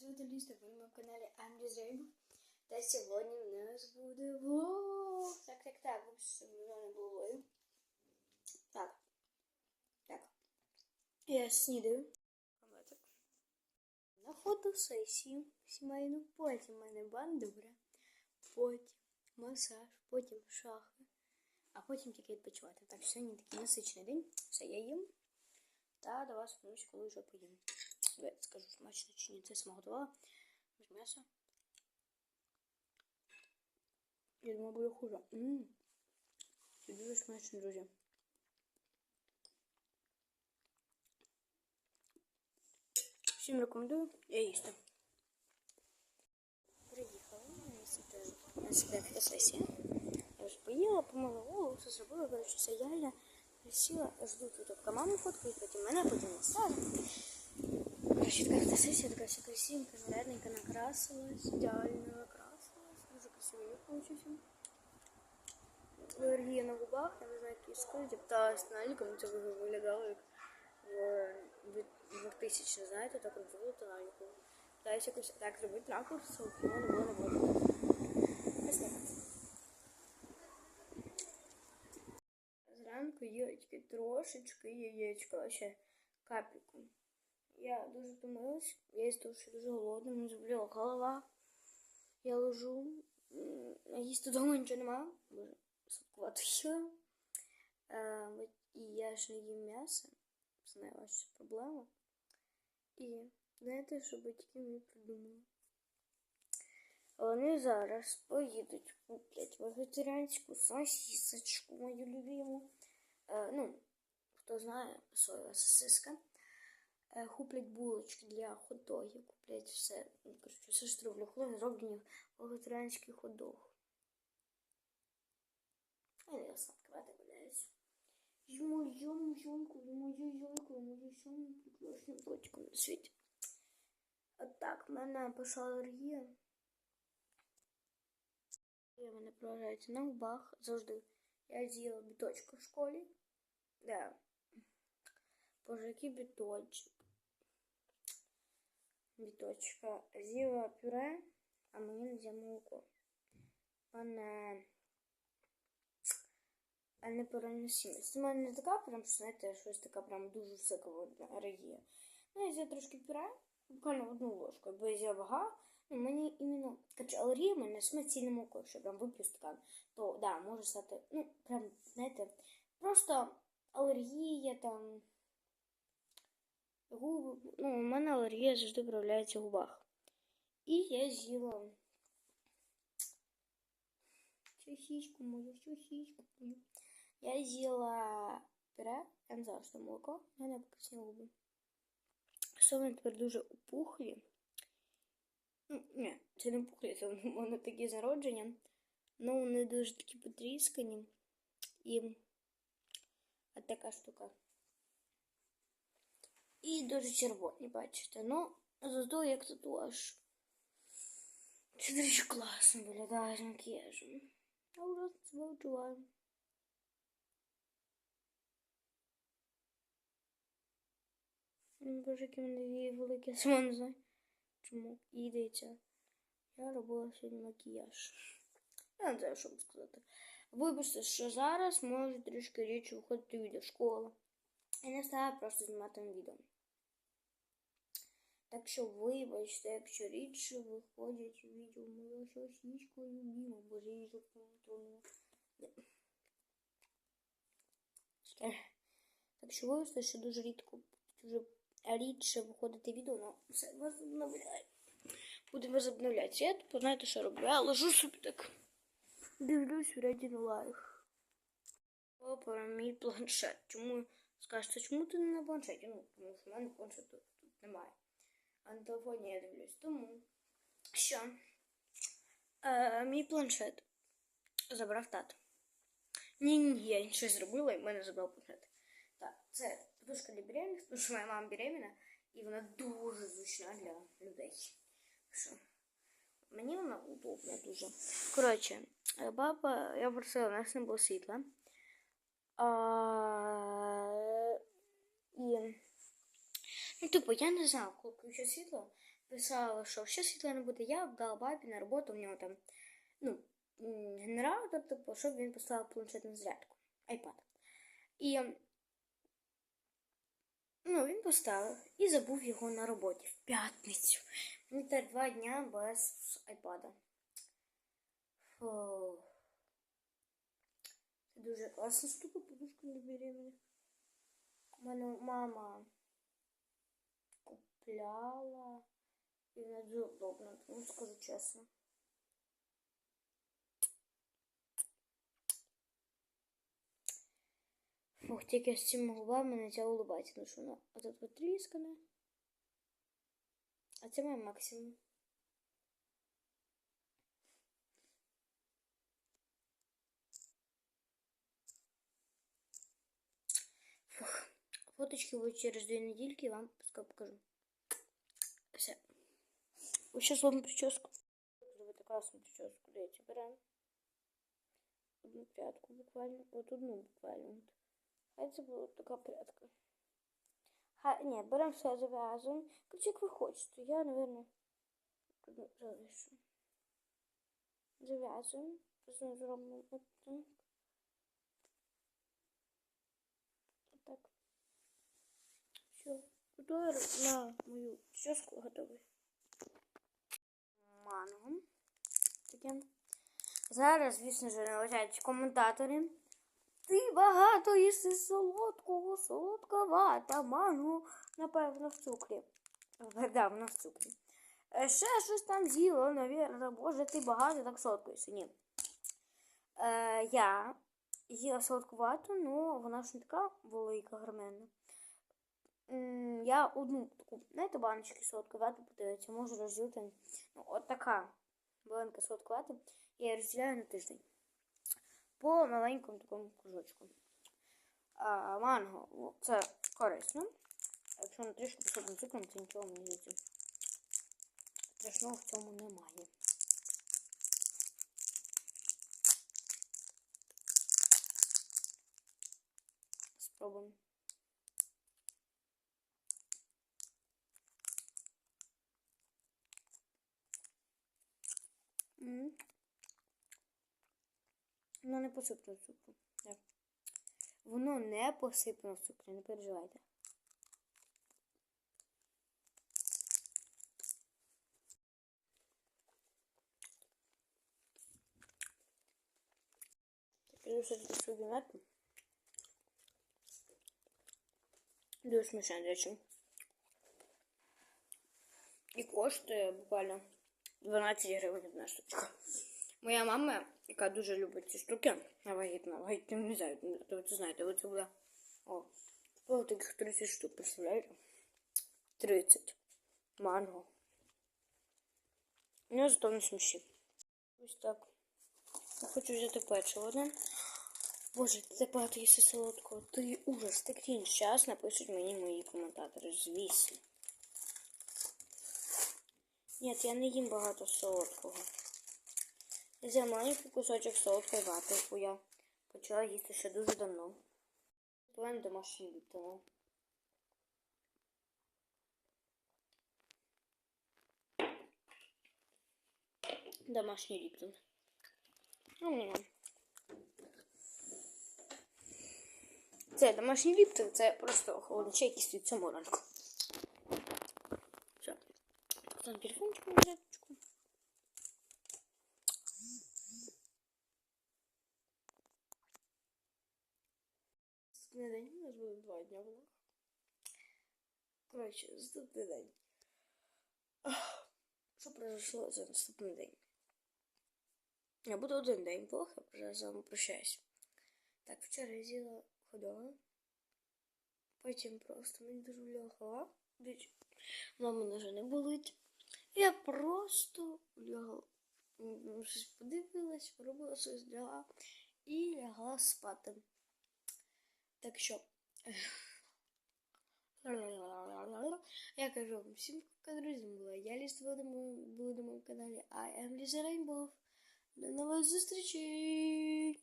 звати Ліста, ви на моєму каналі I'm Disabled. Та сьогодні в нас буде влог. Так, так, так, вибачте, що мене не було влогів. Так. Так. Я снідаю. Омлетик. На фотосесію сімейну, потім в мене бандура, потім масаж, потім шахи, а потім тільки відпочивати. Так, сьогодні такий насичений день. Все, я їм. Та до вас повернусь, коли вже поїм. Я скажу, смачно чи ні. Це. Без м'яса. Я думаю, буде хуже. Ммм. Це дуже смачно, друзі. Всім рекомендую. Я їсти. Приїхала. На себе фотосесія. Я вже поїла, помила голову, все зробила, все ідеально. Сіла, жду тут поки маму фоткають, потім мене, потім Настасу. Короче, така фотосесія, така вся красивенька, нарядненька, накрасилась, ідеально накрасилась. Дуже красивий вид получився. Алергія на губах, я не знаю, які скільки. Та з наліком це виглядало як в 2000, знаєте, так от золото наліку. Питаюся якось так зробити ракурс, але не було, не було. Ось так. Зранку їла тільки трошечки яєчка, ще капельку. Я дуже втомилась, я із того, що дуже голодна, мені заболіла голова. Я лежу, м, а їсти вдома нічого нема, дуже сладкувато їла. Е, от і я ж не їм м'ясо, це найважча проблема. І знаєте, що батьки мені придумали? Вони зараз поїдуть куплять вегетаріанську сосисочку, мою любиму. Е, ну, хто знає, соєва сосиска. Е, куплять булочки для хот-догів, куплять все. Ну, Коротше, все що роблю. Хлопці зроблені вегетаріанський хот-дог. А я сладковато гуляюсь. Йому, йому, йомку, йому, йойку, йому, йому, прекрасним дочком на світі. От так, в мене пішла алергія. Я мене проявляється на губах завжди. Я з'їла біточку в школі. Да. Боже, який біточок. Біточка. З'їла пюре, а мені не взяв молоко. А не переносимість. У мене не така прям, що, знаєте, щось така прям дуже висока алергія. Ну, я взяла трошки пюре, буквально одну ложку, бо я взяла вага. Ну, мені іменно, в мене смертельне молоко, я прям вип'ю стакан, то, да, може стати, ну, прям, знаєте, просто алергія там, губи, ну, у мене алергія завжди проявляється в губах. І я з'їла сосиску мою, сосиску мою. Я з'їла пюре, я не знала, що молоко, в мене покрасні губи. Вони тепер дуже опухлі. Ну, ні, це не пухлі, це в мене такі зародження. Ну, вони дуже такі потріскані. І от така штука. І дуже червоні, бачите. Ну, зато як татуаж. Це дуже класно виглядає з макіяжем. Себе відчуваю. Боже, які мене великі, сама не знаю. Чому? І дивіться, я робила сьогодні макіяж. Я не знаю, що вам сказати. Вибачте, що зараз може трішки рідше виходити відео школа. Я не стала просто знімати відео. Так що вибачте, якщо рідше виходять відео моя сосічка любима, бо її запам'ятала. Так що вибачте, що дуже рідко, дуже рідше виходити відео, але все возобновляю. Будемо возобновляти. Я типу, знаєте, що роблю? Я ложу собі так. Дивлюсь на лайф. Про мій планшет. Чому скажете, чому ти не на планшеті? Ну, тому що в мене планшету тут немає. А на телефоні я дивлюсь. Тому що е, мій планшет забрав тато. Ні, ні, я щось зробила і в мене забрав планшет. Так, це подушка для беременних, тому що моя мама беременна, і вона дуже зручна для людей. Що? Мені вона удобна дуже. Коротше, е, баба, я просила, у нас не було світла. А, і, ну, типу, я не знала, коли включу світло, писала, що ще світла не буде, я дала бабі на роботу, в нього там, ну, генератор, типу, щоб він поставив планшет на зарядку, iPad. І ну, він поставив і забув його на роботі в п'ятницю. Мені тепер два дня без айпада. Фу. Це дуже класна штука, подушка не беременна. У мене мама купляла. Вона дуже удобна, ну скажу чесно. Ох, тільки з цими губами не ця улыбається, тому що вона отут потріскана. А це моя максимум. Фух. Фоточки будуть через дві недільки, вам пускай покажу. Все. Зараз вам прическу. Зробити класну прическу. Дивіться, беремо. Одну прядку буквально. От одну буквально. От. Хай це була така прядка. Хай, ні, беремо все зав'язуємо. Короче, як ви хочете. Я, одну залишу. Зав'язуємо. Потім зробимо от так. Отак. Все. На мою прическу готовий. Манго. Таке. Зараз, звісно ж, належать коментатори. Ти багато їси солодкого, солодковата, манго, напевно, в цукрі. Е, в цукрі. Е, Ще щось там з'їла, навірно. Боже, ти багато так солодко їси. Ні. Е, я їла солодкувату, ну вона ж не така велика громенна. Я одну таку, знаєте, баночки солодковату подивитися, можу розділити. Ну, от така маленька солодковата. Я її розділяю на тиждень. По маленькому такому кружочку. А, манго, це корисно. Якщо не трішки посадним цукром, це нічого мені здається. Страшного в цьому немає. Спробуємо. М. Воно не посипано цукру. Так. Воно не посипано цукру, не переживайте. Тепер все собі метку. Дуже смачно, до речі. І коштує буквально 12 гривень одна штучка. Моя мама, яка дуже любить ці штуки, я вагітна, не знаю, то ви це знаєте, оце буде. О, купила таких 30 штук, представляєте? 30. Манго. Ну, зато не сміші. Ось так. Я хочу взяти печиво одне. Боже, так багато їси солодкого. Ти ужас, ти крінж. Зараз напишуть мені мої коментатори, звісно. Ні, я не їм багато солодкого. Я взяла маленький кусочок солодкої вати, яку я почала їсти ще дуже давно. Плен домашній ліптона. Домашній ліптон. Це домашній ліптон, це просто холодний який стоїть цьому ранку. Все. Там телефончик на зарядочку. Наступний день у нас буде два дня влог. Коротше, наступний день. Що произошло за наступний день? Я буду один день я вже з вами прощаюсь. Так, вчора я з'їла ходова. Потім просто мені дуже боліла голова. Вона мене вже не болить. Я просто лягла. Щось подивилась, поробила щось лягла і лягла спати. Так що. Я кажу вам всім пока, друзі, була я Ліс були на моєму каналі I am Lisa Rainbow. До нових зустрічей!